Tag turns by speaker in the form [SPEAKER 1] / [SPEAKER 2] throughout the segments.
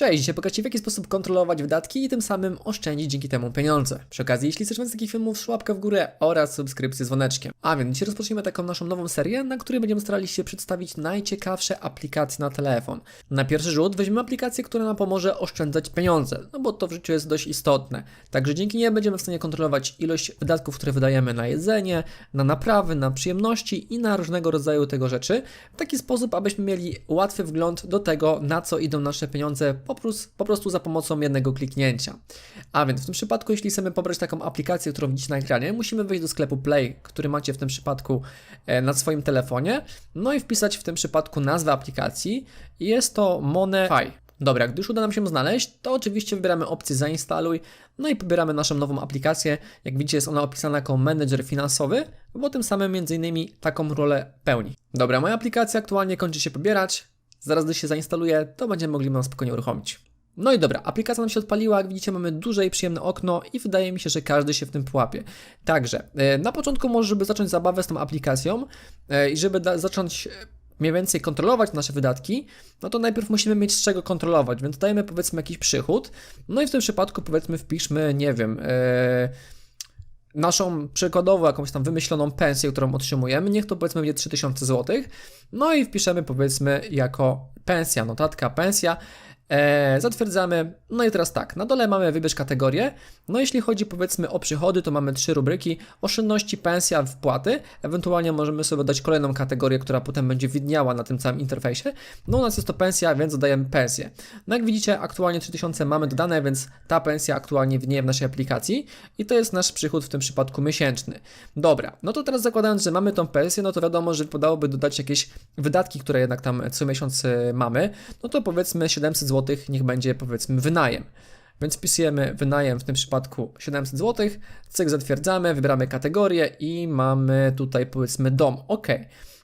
[SPEAKER 1] Cześć, dzisiaj pokażę Ci w jaki sposób kontrolować wydatki i tym samym oszczędzić dzięki temu pieniądze. Przy okazji, jeśli chcesz więcej takich filmów, łapkę w górę oraz subskrypcję z dzwoneczkiem. A więc dzisiaj rozpoczniemy taką naszą nową serię, na której będziemy starali się przedstawić najciekawsze aplikacje na telefon. Na pierwszy rzut weźmiemy aplikację, która nam pomoże oszczędzać pieniądze, no bo to w życiu jest dość istotne. Także dzięki niej będziemy w stanie kontrolować ilość wydatków, które wydajemy na jedzenie, na naprawy, na przyjemności i na różnego rodzaju tego rzeczy, w taki sposób, abyśmy mieli łatwy wgląd do tego, na co idą nasze pieniądze po prostu, po prostu za pomocą jednego kliknięcia. A więc w tym przypadku, jeśli chcemy pobrać taką aplikację, którą widzicie na ekranie, musimy wejść do sklepu Play, który macie w tym przypadku e, na swoim telefonie, no i wpisać w tym przypadku nazwę aplikacji. Jest to Monefy. Dobra, gdy już uda nam się znaleźć, to oczywiście wybieramy opcję zainstaluj, no i pobieramy naszą nową aplikację. Jak widzicie jest ona opisana jako menedżer finansowy, bo tym samym między innymi taką rolę pełni. Dobra, moja aplikacja aktualnie kończy się pobierać, zaraz gdy się zainstaluje, to będziemy mogli ją spokojnie uruchomić. No i dobra, aplikacja nam się odpaliła, jak widzicie mamy duże i przyjemne okno i wydaje mi się, że każdy się w tym połapie. Także, e, na początku może, żeby zacząć zabawę z tą aplikacją e, i żeby zacząć e, mniej więcej kontrolować nasze wydatki, no to najpierw musimy mieć z czego kontrolować, więc dajemy powiedzmy jakiś przychód, no i w tym przypadku powiedzmy wpiszmy, nie wiem, e, naszą przykładową jakąś tam wymyśloną pensję, którą otrzymujemy, niech to powiedzmy będzie 3000 zł, no i wpiszemy powiedzmy jako pensja, notatka pensja, e, zatwierdzamy, no i teraz tak, na dole mamy wybierz kategorię, no jeśli chodzi powiedzmy o przychody, to mamy trzy rubryki, oszczędności, pensja, wpłaty, ewentualnie możemy sobie dać kolejną kategorię, która potem będzie widniała na tym całym interfejsie, no u nas jest to pensja, więc dodajemy pensję. No jak widzicie, aktualnie 3000 mamy dodane, więc ta pensja aktualnie widnieje w naszej aplikacji i to jest nasz przychód w tym przypadku miesięczny. Dobra, no to teraz zakładając, że mamy tą pensję, no to wiadomo, że wypadałoby dodać jakieś wydatki, które jednak tam co miesiąc y, mamy, no to powiedzmy 700 zł niech będzie powiedzmy wynajem. Więc wpisujemy wynajem w tym przypadku 700 zł, cyk zatwierdzamy, wybieramy kategorię i mamy tutaj powiedzmy dom. OK.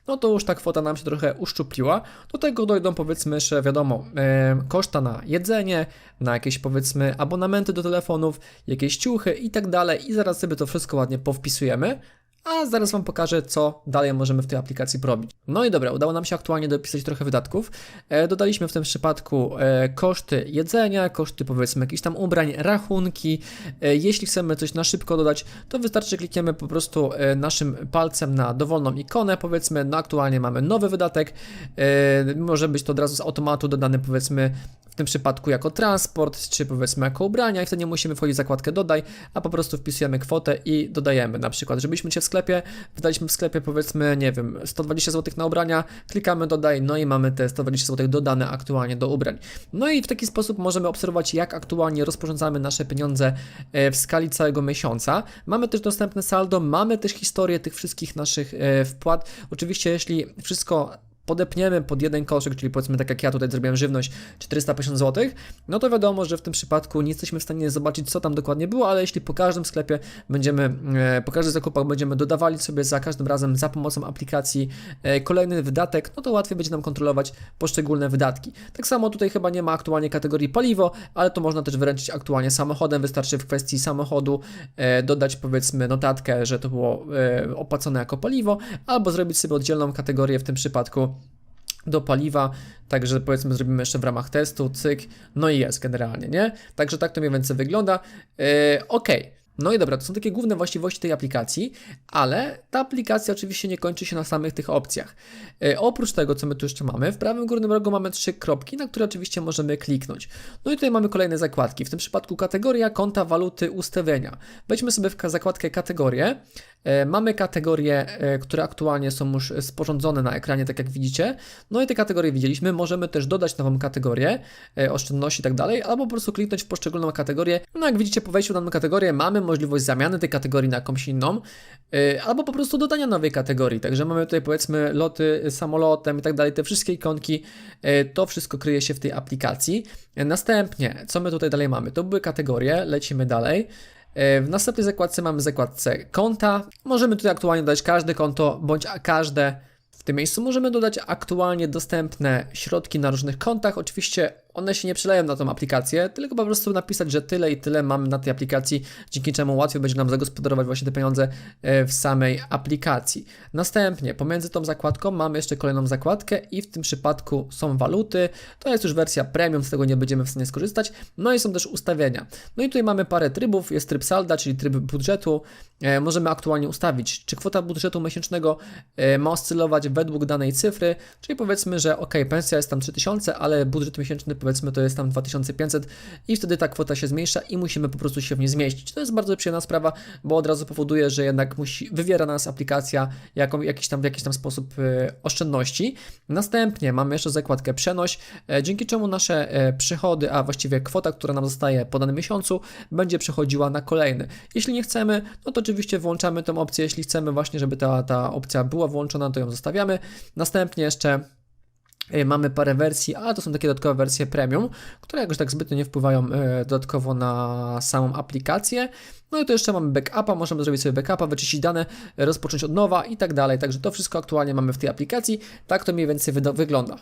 [SPEAKER 1] No to już ta kwota nam się trochę uszczupliła. Do tego dojdą powiedzmy jeszcze wiadomo e, koszta na jedzenie, na jakieś powiedzmy abonamenty do telefonów, jakieś ciuchy i tak dalej i zaraz sobie to wszystko ładnie powpisujemy. A zaraz Wam pokażę, co dalej możemy w tej aplikacji robić. No i dobra, udało nam się aktualnie dopisać trochę wydatków. E, dodaliśmy w tym przypadku e, koszty jedzenia, koszty powiedzmy jakichś tam ubrań, rachunki. E, jeśli chcemy coś na szybko dodać, to wystarczy, klikniemy po prostu naszym palcem na dowolną ikonę, powiedzmy, no aktualnie mamy nowy wydatek. Może być to od razu z automatu dodany powiedzmy tym przypadku jako transport, czy powiedzmy jako ubrania i wtedy nie musimy wchodzić w zakładkę dodaj, a po prostu wpisujemy kwotę i dodajemy. Na przykład, żebyśmy się w sklepie, wydaliśmy w sklepie powiedzmy, nie wiem, 120 zł na ubrania, klikamy dodaj, no i mamy te 120 zł dodane aktualnie do ubrań. No i w taki sposób możemy obserwować, jak aktualnie rozporządzamy nasze pieniądze e, w skali całego miesiąca. Mamy też dostępne saldo, mamy też historię tych wszystkich naszych e, wpłat. Oczywiście, jeśli wszystko podepniemy pod jeden koszyk, czyli powiedzmy tak jak ja tutaj zrobiłem żywność 450 zł, no to wiadomo, że w tym przypadku nie jesteśmy w stanie zobaczyć co tam dokładnie było, ale jeśli po każdym sklepie będziemy, e, po każdych zakupach będziemy dodawali sobie za każdym razem za pomocą aplikacji e, kolejny wydatek, no to łatwiej będzie nam kontrolować poszczególne wydatki. Tak samo tutaj chyba nie ma aktualnie kategorii paliwo, ale to można też wyręczyć aktualnie samochodem, wystarczy w kwestii samochodu e, dodać powiedzmy notatkę, że to było opłacone jako paliwo, albo zrobić sobie oddzielną kategorię w tym przypadku do paliwa, także powiedzmy zrobimy jeszcze w ramach testu, cyk, no i jest generalnie, nie? Także tak to mniej więcej wygląda. Yy. No i dobra, to są takie główne właściwości tej aplikacji, ale ta aplikacja oczywiście nie kończy się na samych tych opcjach. Yy, oprócz tego, co my tu jeszcze mamy, w prawym górnym rogu mamy trzy kropki, na które oczywiście możemy kliknąć. No i tutaj mamy kolejne zakładki, w tym przypadku kategoria, konta, waluty, ustawienia. Wejdźmy sobie w zakładkę kategorie, E, Mamy kategorie, e, które aktualnie są już sporządzone na ekranie, tak jak widzicie. No i te kategorie widzieliśmy. Możemy też dodać nową kategorię, e, oszczędności i tak dalej, albo po prostu kliknąć w poszczególną kategorię. No jak widzicie, po wejściu w daną kategorię mamy możliwość zamiany tej kategorii na jakąś inną, e, albo po prostu dodania nowej kategorii. Także mamy tutaj powiedzmy loty samolotem i tak dalej, te wszystkie ikonki, e, to wszystko kryje się w tej aplikacji. Następnie, co my tutaj dalej mamy? To były kategorie, lecimy dalej. W następnej zakładce mamy zakładce konta. Możemy tutaj aktualnie dodać każde konto bądź każde. W tym miejscu możemy dodać aktualnie dostępne środki na różnych kontach. Oczywiście one się nie przeleją na tą aplikację, tylko po prostu napisać, że tyle i tyle mamy na tej aplikacji, dzięki czemu łatwiej będzie nam zagospodarować właśnie te pieniądze e, w samej aplikacji. Następnie pomiędzy tą zakładką mamy jeszcze kolejną zakładkę i w tym przypadku są waluty. To jest już wersja premium, z tego nie będziemy w stanie skorzystać. No i są też ustawienia. No i tutaj mamy parę trybów. Jest tryb salda, czyli tryb budżetu. E, możemy aktualnie ustawić, czy kwota budżetu miesięcznego e, ma oscylować według danej cyfry, czyli powiedzmy, że ok, pensja jest tam 3000, ale budżet miesięczny powiedzmy to jest tam 2500 i wtedy ta kwota się zmniejsza i musimy po prostu się w nie zmieścić. To jest bardzo przyjemna sprawa, bo od razu powoduje, że jednak musi, wywiera na nas aplikacja jaką, jakiś tam, w jakiś tam sposób e, oszczędności. Następnie mamy jeszcze zakładkę przenoś, e, dzięki czemu nasze e, przychody, a właściwie kwota, która nam zostaje po danym miesiącu, będzie przechodziła na kolejny. Jeśli nie chcemy, no to oczywiście włączamy tę opcję. Jeśli chcemy właśnie, żeby ta, ta opcja była włączona, to ją zostawiamy. Następnie jeszcze Mamy parę wersji, a to są takie dodatkowe wersje premium, które jakoś tak zbytnio nie wpływają e, dodatkowo na samą aplikację. No i to jeszcze mamy backupa, możemy zrobić sobie backupa, wyczyścić dane, e, rozpocząć od nowa i tak dalej. Także to wszystko aktualnie mamy w tej aplikacji. Tak to mniej więcej wygląda.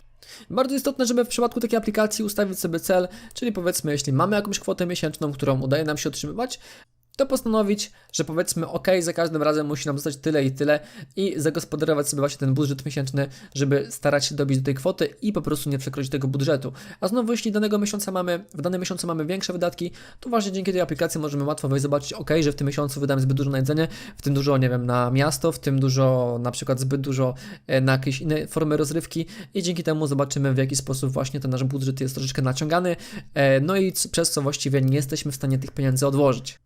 [SPEAKER 1] Bardzo istotne, żeby w przypadku takiej aplikacji ustawić sobie cel, czyli powiedzmy, jeśli mamy jakąś kwotę miesięczną, którą udaje nam się otrzymywać, to postanowić, że powiedzmy, ok, za każdym razem musi nam zostać tyle i tyle i zagospodarować sobie właśnie ten budżet miesięczny, żeby starać się dobić do tej kwoty i po prostu nie przekroczyć tego budżetu. A znowu, jeśli danego miesiąca mamy, w danym miesiącu mamy większe wydatki, to właśnie dzięki tej aplikacji możemy łatwo wejść zobaczyć, ok, że w tym miesiącu wydałem zbyt dużo na jedzenie, w tym dużo, nie wiem, na miasto, w tym dużo, na przykład zbyt dużo e, na jakieś inne formy rozrywki i dzięki temu zobaczymy, w jaki sposób właśnie ten nasz budżet jest troszeczkę naciągany, e, no i przez co właściwie nie jesteśmy w stanie tych pieniędzy odłożyć.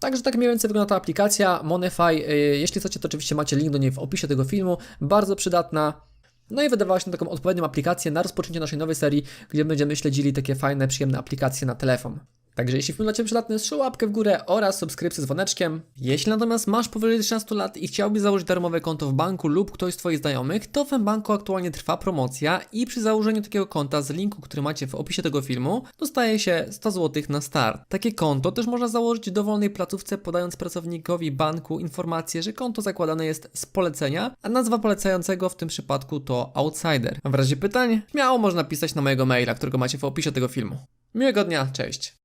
[SPEAKER 1] Także tak mniej więcej wygląda ta aplikacja Monify. Y, Jeśli chcecie, to oczywiście macie link do niej w opisie tego filmu. Bardzo przydatna. No i wydawała się taką odpowiednią aplikację na rozpoczęcie naszej nowej serii, gdzie będziemy śledzili takie fajne, przyjemne aplikacje na telefon. Także jeśli film dla Ciebie przydatny, strzel łapkę w górę oraz subskrypcję z dzwoneczkiem. Jeśli natomiast masz powyżej 13 lat i chciałbyś założyć darmowe konto w banku lub ktoś z Twoich znajomych, to w banku aktualnie trwa promocja i przy założeniu takiego konta z linku, który macie w opisie tego filmu, dostaje się 100 zł na start. Takie konto też można założyć w dowolnej placówce, podając pracownikowi banku informację, że konto zakładane jest z polecenia, a nazwa polecającego w tym przypadku to Outsider. W razie pytań, śmiało można pisać na mojego maila, którego macie w opisie tego filmu. Miłego dnia, cześć!